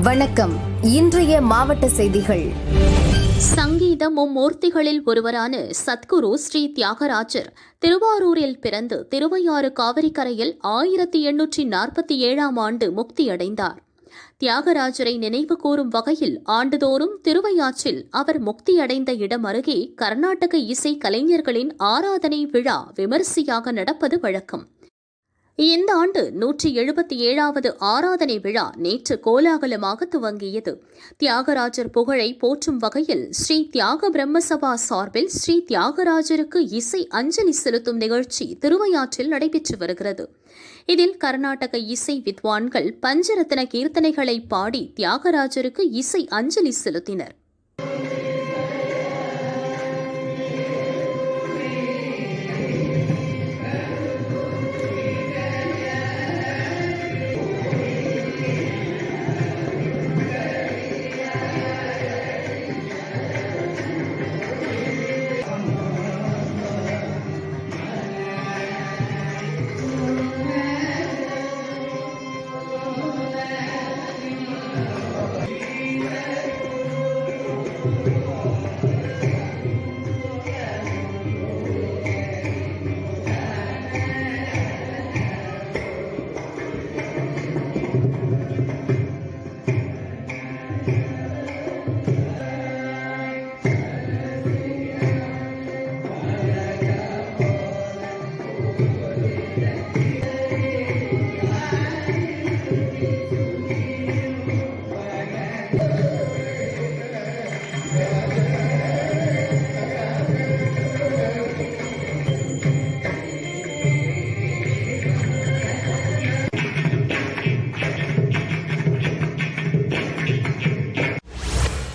வணக்கம். இன்றைய மாவட்ட செய்திகள். சங்கீதமும் மூர்த்திகளில் ஒருவரான சத்குரு ஸ்ரீ தியாகராஜர் திருவாரூரில் பிறந்து திருவையாறு காவிரிக்கரையில் ஆயிரத்தி எண்ணூற்றி நாற்பத்தி ஏழாம் ஆண்டு முக்தியடைந்தார். தியாகராஜரை நினைவு கூறும் வகையில் ஆண்டுதோறும் திருவையாற்றில் அவர் முக்தியடைந்த இடம் அருகே கர்நாடக இசை கலைஞர்களின் ஆராதனை விழா விமரிசையாக நடப்பது வழக்கம். இந்த ஆண்டு நூற்றி எழுபத்தி ஏழாவது ஆராதனை விழா நேற்று கோலாகலமாக துவங்கியது. தியாகராஜர் புகழை போற்றும் வகையில் ஸ்ரீ தியாக பிரம்மசபா சார்பில் ஸ்ரீ தியாகராஜருக்கு இசை அஞ்சலி செலுத்தும் நிகழ்ச்சி திருவையாற்றில் நடைபெற்று வருகிறது. இதில் கர்நாடக இசை வித்வான்கள் பஞ்சரத்ன கீர்த்தனைகளை பாடி தியாகராஜருக்கு இசை அஞ்சலி செலுத்தினர்.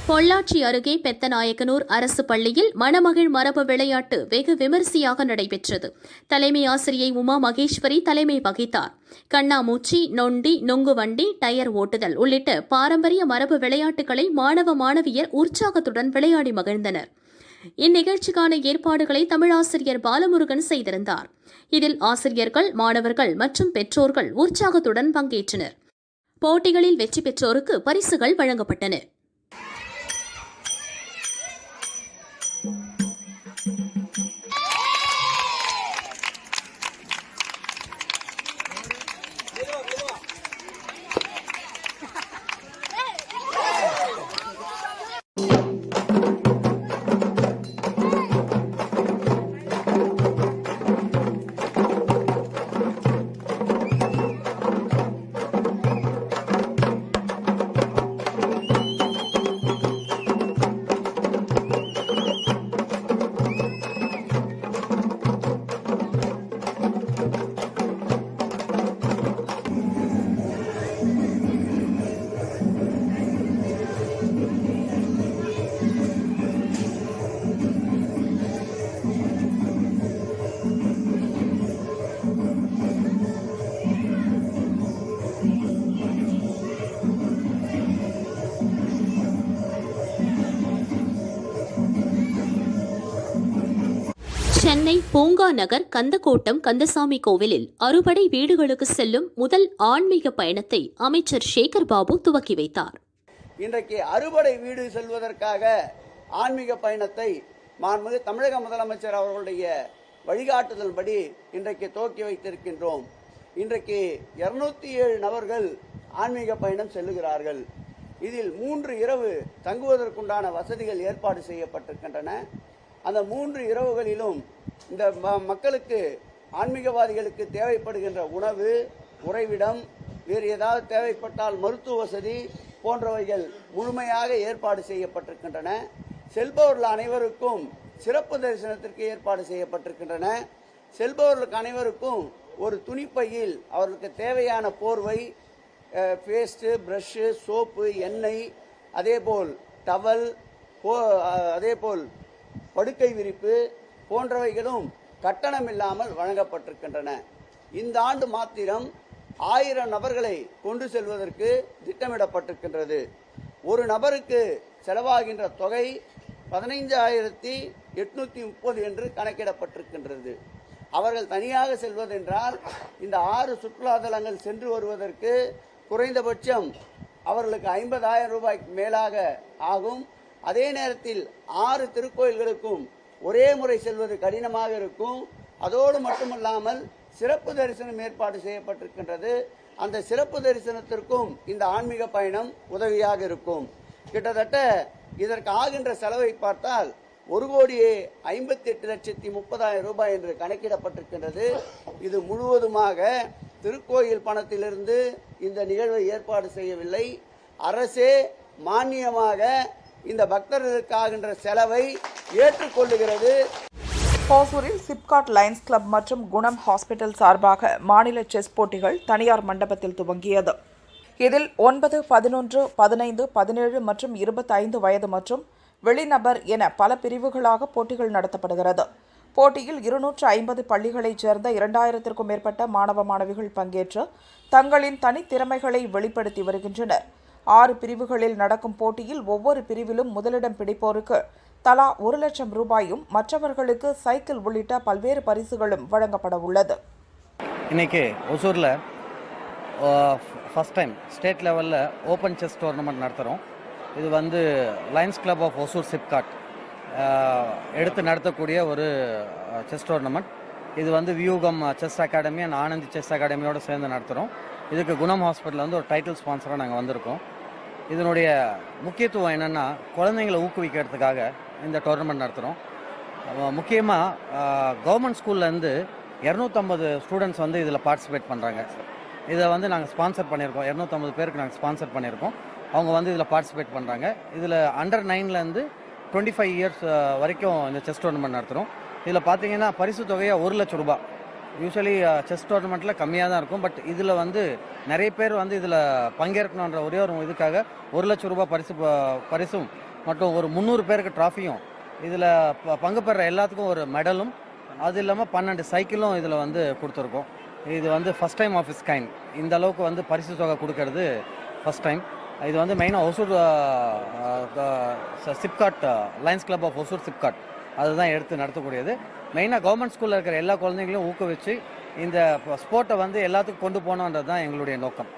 பொள்ளாச்சி அருகே பெத்தநாயக்கனூர் அரசு பள்ளியில் மணமகிழ் மரபு விளையாட்டு வெகு விமரிசையாக நடைபெற்றது. தலைமை ஆசிரியை உமா மகேஸ்வரி தலைமை வகித்தார். கண்ணாமூச்சி நொண்டி நொங்குவண்டி டயர் ஓட்டுதல் உள்ளிட்ட பாரம்பரிய மரபு விளையாட்டுகளை மாணவ மாணவியர் உற்சாகத்துடன் விளையாடி மகிழ்ந்தனர். இந்நிகழ்ச்சிக்கான ஏற்பாடுகளை தமிழாசிரியர் பாலமுருகன் செய்திருந்தார். இதில் ஆசிரியர்கள் மாணவர்கள் மற்றும் பெற்றோர்கள் உற்சாகத்துடன் பங்கேற்றனர். போட்டிகளில் வெற்றி பெற்றோருக்கு பரிசுகள் வழங்கப்பட்டன. சென்னை பூங்கா நகர் கந்தக்கோட்டம் கந்தசாமி கோவிலில் அறுபடை வீடுகளுக்கு செல்லும் முதல் ஆன்மீக பயணத்தை அமைச்சர் சேகர் பாபு துவக்கி வைத்தார். இன்றைக்கு அறுபடை வீடு செல்வதற்காக ஆன்மீக பயணத்தை மாண்புமிகு தமிழக முதலமைச்சர் அவர்களுடைய வழிகாட்டுதல்படி இன்றைக்கு துவக்கி வைத்திருக்கின்றோம். இன்றைக்கு இருநூத்தி ஏழு நபர்கள் ஆன்மீக பயணம் செல்லுகிறார்கள். இதில் மூன்று இரவு தங்குவதற்குண்டான வசதிகள் ஏற்பாடு செய்யப்பட்டிருக்கின்றன. அந்த மூன்று இரவுகளிலும் இந்த ம- மக்களுக்கு ஆன்மீகவாதிகளுக்கு தேவைப்படுகின்ற உணவு உறைவிடம் வேறு ஏதாவது தேவைப்பட்டால் மருத்துவ வசதி போன்றவைகள் முழுமையாக ஏற்பாடு செய்யப்பட்டிருக்கின்றன. செல்பவர்கள் அனைவருக்கும் சிறப்பு தரிசனத்திற்கு ஏற்பாடு செய்யப்பட்டிருக்கின்றன. செல்பவர்களுக்கு அனைவருக்கும் ஒரு துணிப்பையில் அவர்களுக்கு தேவையான போர்வை பேஸ்ட்டு ப்ரஷ்ஷு சோப்பு எண்ணெய் அதேபோல் டவல் போ அதேபோல் படுக்கை விரிப்பு போன்றவைகளும் கட்டணம் இல்லாமல் வழங்கப்பட்டிருக்கின்றன. இந்த ஆண்டு மாத்திரம் ஆயிரம் நபர்களை கொண்டு செல்வதற்கு திட்டமிடப்பட்டிருக்கின்றது. ஒரு நபருக்கு செலவாகின்ற தொகை பதினைஞ்சாயிரத்தி எட்நூத்தி முப்பது என்று கணக்கிடப்பட்டிருக்கின்றது. அவர்கள் தனியாக செல்வதென்றால் இந்த ஆறு சுற்றுலா தலங்கள் சென்று வருவதற்கு குறைந்தபட்சம் அவர்களுக்கு ஐம்பதாயிரம் ரூபாய்க்கு மேலாக ஆகும். அதே நேரத்தில் ஆறு திருக்கோயில்களுக்கும் ஒரே முறை செல்வது கடினமாக இருக்கும். அதோடு மட்டுமல்லாமல் சிறப்பு தரிசனம் ஏற்பாடு செய்யப்பட்டிருக்கின்றது. அந்த சிறப்பு தரிசனத்திற்கும் இந்த ஆன்மீக பயணம் உதவியாக இருக்கும். கிட்டத்தட்ட இதற்கு ஆகின்ற செலவை பார்த்தால் ஒரு கோடியே ஐம்பத்தி எட்டு லட்சத்தி முப்பதாயிரம் ரூபாய் என்று கணக்கிடப்பட்டிருக்கின்றது. இது முழுவதுமாக திருக்கோயில் பணத்திலிருந்து இந்த நிகழ்வை ஏற்பாடு செய்யவில்லை. அரசே மானியமாக இந்த பக்தர்களுக்காகின்ற செலவை ஏற்றுக்கொள்ளுகிறது. ஹோசூரில் சிப்காட் லயன்ஸ் கிளப் மற்றும் குணம் ஹாஸ்பிட்டல் சார்பாக மாநில செஸ் போட்டிகள் தனியார் மண்டபத்தில் துவங்கியது. இதில் ஒன்பது பதினொன்று பதினைந்து பதினேழு மற்றும் இருபத்தைந்து வயது மற்றும் வெளிநபர் என பல பிரிவுகளாக போட்டிகள் நடத்தப்படுகிறது. போட்டியில் இருநூற்று ஐம்பது பள்ளிகளைச் சேர்ந்த இரண்டாயிரத்திற்கும் மேற்பட்ட மாணவ மாணவிகள் பங்கேற்று தங்களின் தனித்திறமைகளை வெளிப்படுத்தி வருகின்றனர். ஆறு பிரிவுகளில் நடக்கும் போட்டியில் ஒவ்வொரு பிரிவிலும் முதலிடம் பிடிப்போருக்கு. தலா ஒரு லட்சம் ரூபாயும் மற்றவர்களுக்கு சைக்கிள் உள்ளிட்ட பல்வேறு பரிசுகளும் வழங்கப்பட உள்ளது. இன்னைக்கு ஒசூரில் ஃபஸ்ட் டைம் ஸ்டேட் லெவலில் ஓப்பன் செஸ் டோர்னமெண்ட் நடத்துகிறோம் இது வந்து Lions Club of Hosur SIPCOT எடுத்து நடத்தக்கூடிய ஒரு செஸ் டோர்னமெண்ட் இது வந்து Viyugam chess academy and Anand chess அகாடமியோடு சேர்ந்து நடத்துகிறோம் இதுக்கு குணம் ஹாஸ்பிட்டலில் வந்து ஒரு டைட்டில் ஸ்பான்சராக நாங்கள் வந்திருக்கோம். இதனுடைய முக்கியத்துவம் என்னென்னா குழந்தைங்களை ஊக்குவிக்கிறதுக்காக இந்த டோர்னமெண்ட் நடத்துகிறோம் முக்கியமாக கவர்மெண்ட் ஸ்கூல்லேருந்து இரநூத்தம்பது ஸ்டூடெண்ட்ஸ் வந்து இதில் பார்ட்டிசிபேட் பண்ணுறாங்க இதை வந்து நாங்கள் ஸ்பான்சர் பண்ணியிருக்கோம். இரநூத்தம்பது பேருக்கு நாங்கள் ஸ்பான்சர் பண்ணியிருக்கோம். அவங்க வந்து இதில் பார்ட்டிசிபேட் பண்ணுறாங்க இதில் அண்டர் நைன்லேருந்து டுவெண்ட்டி ஃபைவ் இயர்ஸ் வரைக்கும் இந்த செஸ் டோர்னமெண்ட் நடத்துகிறோம் இதில் பார்த்தீங்கன்னா பரிசு தொகையாக ஒரு லட்ச ரூபாய். யூஸ்வலி செஸ் டோர்னமெண்ட்டில் கம்மியாக தான் இருக்கும். பட் இதில் வந்து நிறைய பேர் வந்து இதில் பங்கேற்கணுன்ற ஒரே ஒரு இதுக்காக ஒரு லட்சம் ரூபாய் பரிசு பரிசும் மற்றும் ஒரு முந்நூறு பேருக்கு ட்ராஃபியும் இதில் பங்கு பெற எல்லாத்துக்கும் ஒரு மெடலும் அது இல்லாமல் பன்னெண்டு சைக்கிளும் இதில் வந்து கொடுத்துருக்கோம். இது வந்து first time of is kind இந்த அளவுக்கு வந்து பரிசு தொகை கொடுக்கறது ஃபஸ்ட் டைம் இது வந்து மெயினாக Hosur SIPCOT Lions Club of Hosur SIPCOT. அதுதான் எடுத்து நடத்தக்கூடியது. மெயினாக கவர்மெண்ட் ஸ்கூலில் இருக்கிற எல்லா குழந்தைங்களையும் ஊக்குவிச்சு இந்த ஸ்போர்ட்டை வந்து எல்லாத்துக்கும் கொண்டு போகணுன்றது தான் எங்களுடைய நோக்கம்.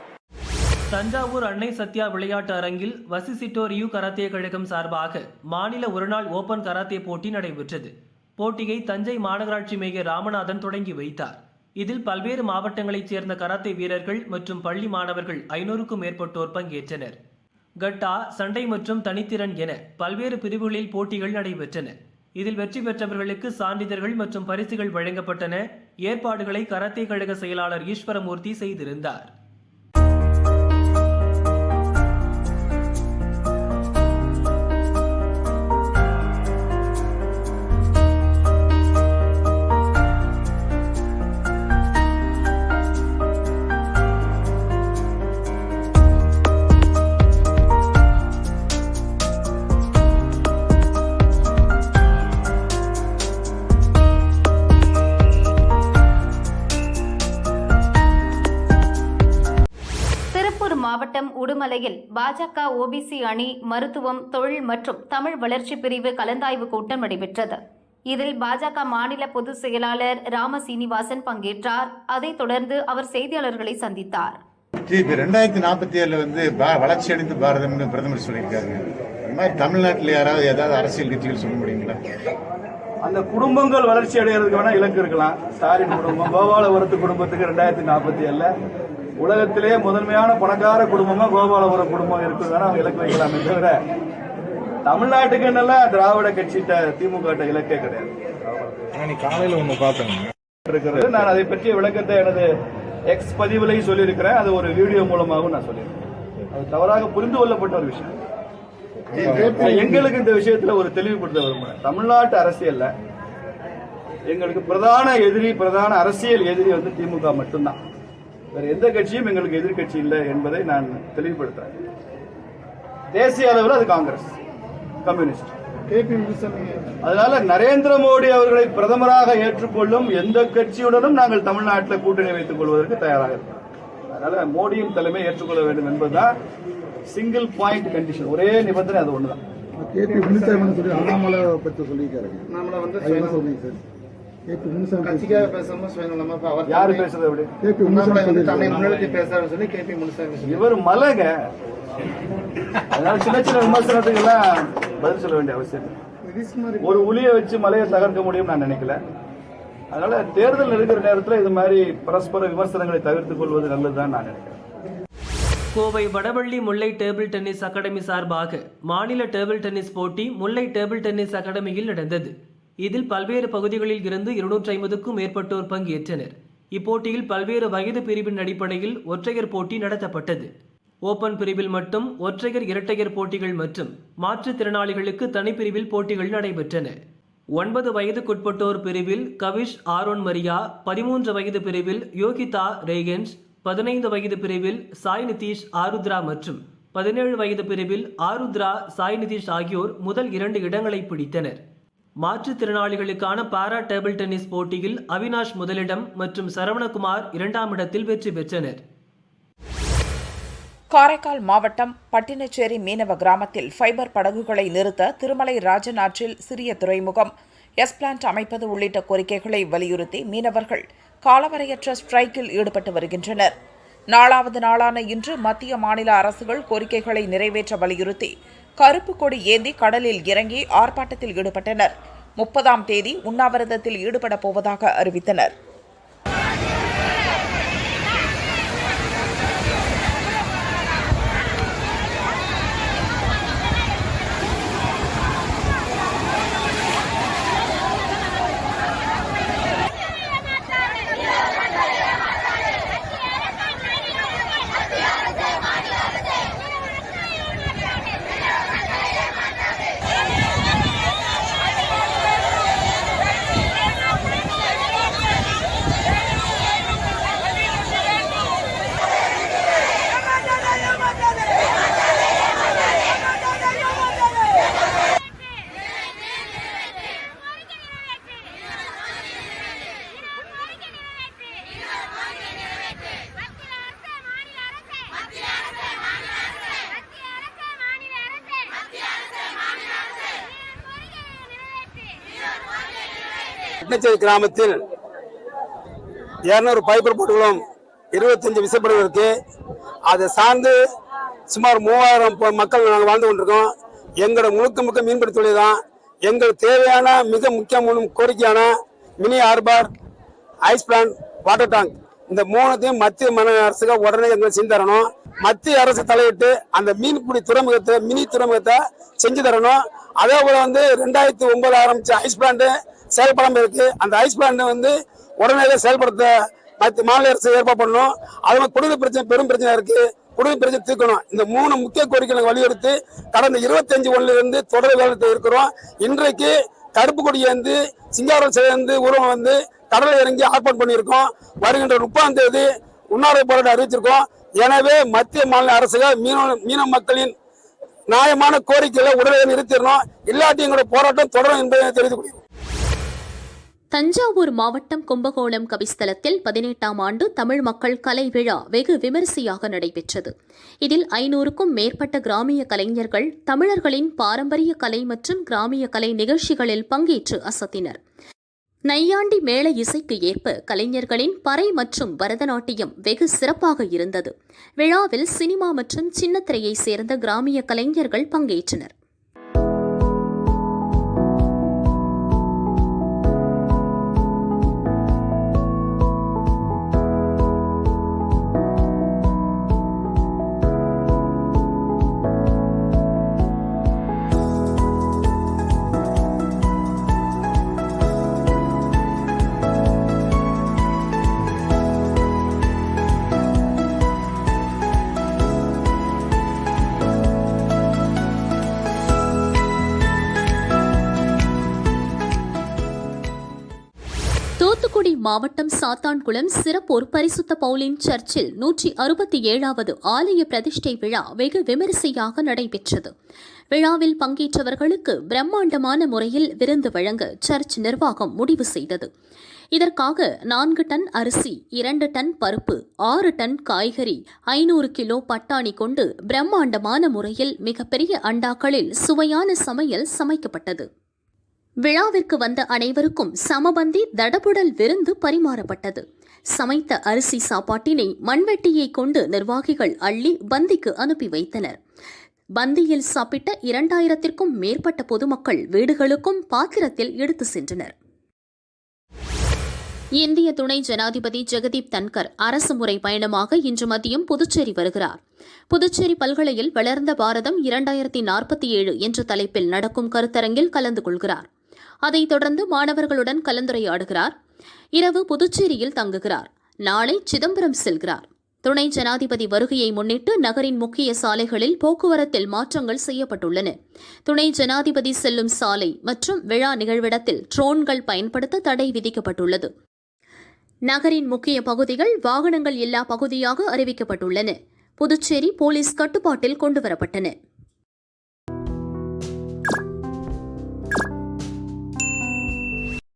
தஞ்சாவூர் அன்னை சத்யா விளையாட்டு அரங்கில் வசிசிட்டோ ரியூ கராத்தே கழகம் சார்பாக மாநில ஒருநாள் ஓபன் கராத்தே போட்டி நடைபெற்றது. போட்டியை தஞ்சை மாநகராட்சி மேயர் ராமநாதன் தொடங்கி வைத்தார். இதில் பல்வேறு மாவட்டங்களைச் சேர்ந்த கராத்தே வீரர்கள் மற்றும் பள்ளி மாணவர்கள் ஐநூறுக்கும் மேற்பட்டோர் பங்கேற்றனர். கட்டா சண்டை மற்றும் தனித்திறன் என பல்வேறு பிரிவுகளில் போட்டிகள் நடைபெற்றன. இதில் வெற்றி பெற்றவர்களுக்கு சான்றிதழ்கள் மற்றும் பரிசுகள் வழங்கப்பட்டன. ஏற்பாடுகளை கராத்தே கழக செயலாளர் ஈஸ்வரமூர்த்தி செய்திருந்தார். மாவட்டம் உடுமலையில் பாஜக ஓபிசி அணி மருத்துவம் தொழில் மற்றும் தமிழ் வளர்ச்சி பிரிவு கலந்தாய்வு கூட்டம் நடைபெற்றது. இதில் பாஜக மாநில பொதுச் செயலாளர் ராம சீனிவாசன் பங்கேற்றார். அதைத் தொடர்ந்து அவர் செய்தியாளர்களை சந்தித்தார். ரெண்டாயிரத்தி நாற்பத்தி ஏழுல வந்து வளர்ச்சி அடைந்து பாரதம்னு பிரதமர் மாதிரி தமிழ்நாட்டில் யாராவது ஏதாவது அரசியல் கட்சிகள் சொல்ல முடியுங்களா? அந்த குடும்பங்கள் வளர்ச்சி அடைகிறதுக்கு வேணா இலக்கு இருக்கலாம். ஸ்டாலின் குடும்பம் கோபாலபுரத்து குடும்பத்துக்கு ரெண்டாயிரத்தி நாற்பத்தி ஏழுல உலகத்திலே முதன்மையான பணக்கார குடும்பமா கோபாலபுரம் குடும்பம் இருக்கு வேணா அவங்க இலக்கு வைக்கலாமே தவிர தமிழ்நாட்டுக்கு என்னெல்லாம் திராவிட கட்சிட்ட திமுக இலக்கே கிடையாது. காலையில் ஒன்று பார்த்தேன். இருக்கிறது. நான் அதை பற்றிய விளக்கத்தை எனது எக்ஸ் பதிவுலையும் சொல்லியிருக்கிறேன். அது ஒரு வீடியோ மூலமாகவும் நான் சொல்லியிருக்கேன் அது தவறாக புரிந்து கொள்ளப்பட்ட ஒரு விஷயம். எங்களுக்கு இந்த விஷயத்துல ஒரு தெளிவுபடுத்த விரும்புறேன் தமிழ்நாட்டு அரசியல்ல எங்களுக்கு பிரதான எதிரி பிரதான அரசியல் எதிரி வந்து திமுக மட்டும்தான். வேற எந்த கட்சியும் எங்களுக்கு எதிர்க்கட்சி இல்லை என்பதை நான் தெளிவுபடுத்துறேன். தேசிய அளவில் அது காங்கிரஸ் கம்யூனிஸ்ட். அதனால நரேந்திர மோடி அவர்களை பிரதமராக ஏற்றுக்கொள்ளும் எந்த கட்சியுடனும் நாங்கள் தமிழ்நாட்டில் கூட்டணி வைத்துக் கொள்வதற்கு தயாராக இருக்கிறோம் அதனால மோடியின் தலைமை ஏற்றுக்கொள்ள வேண்டும் என்பதுதான் சிங்கிள் பாயிண்ட் கண்டிஷன் ஒரே நிபந்தனை அது ஒண்ணுதான். முனிசாமி சொல்லி அண்ணாமலை பற்றி சொல்லியிருக்காரு. நம்மளை வந்து கட்சிக்காக பேசாம சுயநலமா அவர் யாரு பேசுறது அப்படி? அண்ணாமலை வந்து தன்னை முன்னிறுத்தி பேசுறாருன்னு சொல்லி கே பி முனுசாமி இவர் மலக அதனால சின்ன சின்ன விமர்சனத்துக்கு எல்லாம் பதில் சொல்ல வேண்டிய அவசியம் ஒரு உளியை வச்சு மலையை தகர்க்க முடியும் நான் நினைக்கல. அதனால தேர்தல் நெருங்கிற நேரத்தில் இது மாதிரி பரஸ்பர விமர்சனங்களை தவிர்த்துக் கொள்வது நல்லதுதான் நான் நினைக்கிறேன். Kovai Vadavalli Mullai table tennis academy சார்பாக மாநில டேபிள் டென்னிஸ் போட்டி முல்லை டேபிள் டென்னிஸ் அகாடமியில் நடந்தது. இதில் பல்வேறு பகுதிகளில் இருந்து இருநூற்றி ஐம்பதுக்கும் மேற்பட்டோர் பங்கேற்றனர். இப்போட்டியில் பல்வேறு வயது பிரிவின் அடிப்படையில் ஒற்றையர் போட்டி நடத்தப்பட்டது. ஓபன் பிரிவில் மட்டும் ஒற்றையர் இரட்டையர் போட்டிகள் மற்றும் மாற்றுத்திறனாளிகளுக்கு தனிப்பிரிவில் போட்டிகள் நடைபெற்றன. ஒன்பது வயதுக்குட்பட்டோர் பிரிவில் கவிஷ் ஆரோன் மரியா பதிமூன்று வயது பிரிவில் யோகிதா ரேகன்ஸ் பதினைந்து வயது பிரிவில் சாய் நிதிஷ் ஆருத்ரா மற்றும் பதினேழு வயது பிரிவில் ஆருத்ரா சாய் நிதிஷ் ஆகியோர் முதல் இரண்டு இடங்களை பிடித்தனர். மாற்றுத்திறனாளிகளுக்கான பாரா டேபிள் டென்னிஸ் போட்டியில் அவினாஷ் முதலிடம் மற்றும் சரவணகுமார் இரண்டாம் இடத்தில் வெற்றி பெற்றனர். காரைக்கால் மாவட்டம் பட்டினச்சேரி மீனவ கிராமத்தில் ஃபைபர் படகுகளை நிறுத்த திருமலை ராஜன் ஆற்றில் சிறிய துறைமுகம். எஸ் பிளான்ட் அமைப்பது உள்ளிட்ட கோரிக்கைகளை வலியுறுத்தி மீனவர்கள் காலவரையற்ற ஸ்ட்ரைக்கில் ஈடுபட்டு வருகின்றனர். நாலாவது நாளான இன்று மத்திய மாநில அரசுகள் கோரிக்கைகளை நிறைவேற்ற வலியுறுத்தி கருப்பு கொடி ஏந்தி கடலில் இறங்கி ஆர்ப்பாட்டத்தில் ஈடுபட்டனர். முப்பதாம் தேதி உண்ணாவிரதத்தில் ஈடுபடப் போவதாக அறிவித்தனர். பட்டினச்சேரி கிராமத்தில் இரநூறு பைப்பர் போட்டுகளும் இருபத்தஞ்சு விசைப்படுகள் இருக்கு. அதை சார்ந்து சுமார் மூவாயிரம் மக்கள் நாங்கள் வாழ்ந்து கொண்டிருக்கோம். எங்களோட முழுக்க முழுக்க மீன்பிடி தொழில் தான். எங்களுக்கு தேவையான மிக முக்கியமான கோரிக்கையான mini harbour ice plant water tank. இந்த மூணுத்தையும் மத்திய மாநில அரசுக்கு உடனே எங்களுக்கு செஞ்சு தரணும். மத்திய அரசு தலையிட்டு அந்த மீன்பிடி துறைமுகத்தை மினி துறைமுகத்தை செஞ்சு தரணும். அதே போல வந்து ரெண்டாயிரத்தி ஒன்பது ஆரம்பிச்ச ஐஸ் பிளான்ட் செயல்படாமல் இருக்கு. அந்த ஐஸ் பிளான் வந்து உடனடியாக செயல்படுத்த மத்திய மாநில அரசு ஏற்பாடு பண்ணணும் அது மாதிரி குடிநீர் பிரச்சனை பெரும் பிரச்சனை இருக்கு. குடிநீர் பிரச்சனை தீர்க்கணும். இந்த மூணு முக்கிய கோரிக்கைகளை வலியுறுத்தி கடந்த இருபத்தஞ்சு ஒன்றுல இருந்து தொடர் வேலத்தில் இருக்கிறோம் இன்றைக்கு கருப்பு கொடியேந்து வந்து சிங்காரம் சேர்ந்து உருவம் வந்து கடலில் இறங்கி ஆர்ப்பாட்டம் பண்ணியிருக்கோம். வருகின்ற முப்பாம் தேதி உண்ணாவிரத போராட்டம் அறிவிச்சிருக்கோம். எனவே மத்திய மாநில அரசுகள் மீனவ மீனவ மக்களின் நியாயமான கோரிக்கைகளை உடனே நிறுத்திடணும். இல்லாட்டி எங்களோட போராட்டம் தொடரும் என்பதை தெரிவித்துக் கொள்கிறோம் தஞ்சாவூர் மாவட்டம் கும்பகோணம் கவிஸ்தலத்தில் பதினெட்டாம் ஆண்டு தமிழ் மக்கள் கலை விழா வெகு விமரிசையாக நடைபெற்றது. இதில் ஐநூறுக்கும் மேற்பட்ட கிராமிய கலைஞர்கள் தமிழர்களின் பாரம்பரிய கலை மற்றும் கிராமிய கலை நிகழ்ச்சிகளில் பங்கேற்று அசத்தினர். நையாண்டி மேள இசைக்கு ஏற்ப கலைஞர்களின் பறை மற்றும் பரதநாட்டியம் வெகு சிறப்பாக இருந்தது. விழாவில் சினிமா மற்றும் சின்னத்திரையை சேர்ந்த கிராமிய கலைஞர்கள் பங்கேற்றனர். தூத்துக்குடி மாவட்டம் சாத்தான்குளம் சிறப்பூர் பரிசுத்த பவுலின் சர்ச்சில் நூற்றி அறுபத்தி ஏழாவது ஆலய பிரதிஷ்டை விழா வெகு விமரிசையாக நடைபெற்றது. விழாவில் பங்கேற்றவர்களுக்கு பிரம்மாண்டமான முறையில் விருந்து வழங்க சர்ச் நிர்வாகம் முடிவு செய்தது. இதற்காக நான்கு டன் அரிசி இரண்டு டன் பருப்பு ஆறு டன் காய்கறி ஐநூறு கிலோ பட்டாணி கொண்டு பிரம்மாண்டமான முறையில் மிகப்பெரிய அண்டாக்களில் சுவையான சமையல் சமைக்கப்பட்டது. விழாவிற்கு வந்த அனைவருக்கும் சமபந்தி தடபுடல் விருந்து பரிமாறப்பட்டது. சமைத்த அரிசி சாப்பாட்டினை மண்வெட்டியை கொண்டு நிர்வாகிகள் அள்ளி பந்திக்கு அனுப்பி வைத்தனர். பந்தியில் சாப்பிட்ட இரண்டாயிரத்திற்கும் மேற்பட்ட பொதுமக்கள் வீடுகளுக்கும் பாத்திரத்தில் எடுத்து சென்றனர். இந்திய துணை ஜனாதிபதி ஜெகதீப் தன்கர் அரசு முறை பயணமாக இன்று மதியம் புதுச்சேரி வருகிறார். புதுச்சேரி பல்கலையில் வளர்ந்த பாரதம் இரண்டாயிரத்தி நாற்பத்தி ஏழு என்ற தலைப்பில் நடக்கும் கருத்தரங்கில் கலந்து கொள்கிறார். அதைத் தொடர்ந்து மாணவர்களுடன் கலந்துரையாடுகிறார். இரவு புதுச்சேரியில் தங்குகிறார். நாளை சிதம்பரம் செல்கிறார். துணை ஜனாதிபதி வருகையை முன்னிட்டு நகரின் முக்கிய சாலைகளில் போக்குவரத்தில் மாற்றங்கள் செய்யப்பட்டுள்ளன. துணை ஜனாதிபதி செல்லும் சாலை மற்றும் விழா நிகழ்விடத்தில் ட்ரோன்கள் பயன்படுத்த தடை விதிக்கப்பட்டுள்ளது. நகரின் முக்கிய பகுதிகள் வாகனங்கள் இல்லா பகுதியாக அறிவிக்கப்பட்டுள்ளன. புதுச்சேரி போலீஸ் கட்டுப்பாட்டில் கொண்டுவரப்பட்டன.